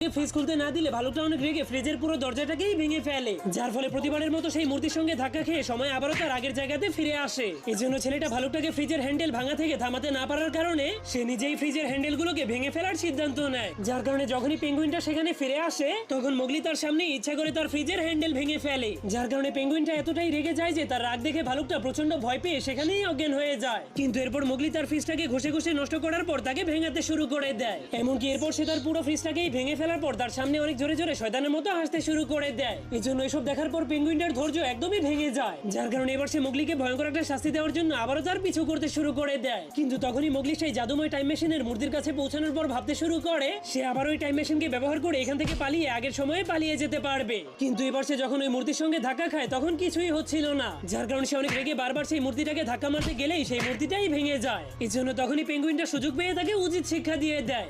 Fridge খুলতে না দিলে ভালুকটা অনেক রেগে ফ্রিজের পুরো দরজাটাকেই ভেঙে ফেলে। যার ফলে প্রতিবারের মতো সেই মূর্তির সঙ্গে ধাক্কা খেয়ে সময় আবারও তার আগের জায়গাতে ফিরে আসে। এই জন্য ছেলেটা ভালুকটাকে ফ্রিজের হ্যান্ডেল ভাঙা থেকে থামাতে না পারার কারণে সে নিজেই ফ্রিজের হ্যান্ডেলগুলোকে ভেঙে ফেলার সিদ্ধান্ত নেয়। যার কারণে যখনই পেঙ্গুইনটা সেখানে ফিরে আসে, তখন মোগলি তার সামনে ইচ্ছা করে তার ফ্রিজের হ্যান্ডেল ভেঙে ফেলে। যার কারণে পেঙ্গুইনটা এতটাই রেগে যায় যে তার রাগ দেখে ভালুকটা প্রচণ্ড ভয় পেয়ে সেখানেই অজ্ঞান হয়ে যায়। কিন্তু এরপর মোগলি তার ফ্রিজটাকে ঘষে ঘষে নষ্ট করার পর তাকে ভেঙাতে শুরু করে দেয়। এমনকি এরপর সে তার পুরো ফ্রিজটাকেই ভেঙে ফেলার পর তার সামনে অনেক জোরে জোরে শয়তানের মতো হাসতে শুরু করে দেয়। এই জন্য এসব দেখার পর পেঙ্গুইনটার ধৈর্য একদমই ভেঙে যায়। যার কারণে এবার সে মোগলিকে ভয়ঙ্কর একটা শাস্তি দেওয়ার জন্য আবারও তার পিছু করতে শুরু করে দেয়। কিন্তু তখনই মোগলি সেই জাদুময় টাইম মেশিনের মূর্তির কাছে পৌঁছানোর পর ভাবতে শুরু করে, সে আবার ওই টাইম মেশিনকে ব্যবহার করে এখান থেকে পালিয়ে আগের সময়ে পালিয়ে যেতে পারবে। কিন্তু এবার সে যখন ওই মূর্তির সঙ্গে ধাক্কা খায়, তখন কিছুই হচ্ছিল না। যার কারণে সে অনেক রেগে বারবার সেই মূর্তিটাকে ধাক্কা মারতে গেলেই সেই মূর্তিটাই ভেঙে যায়। এই জন্য তখনই পেঙ্গুইনটা সুযোগ পেয়ে তাকে উচিত শিক্ষা দিয়ে দেয়।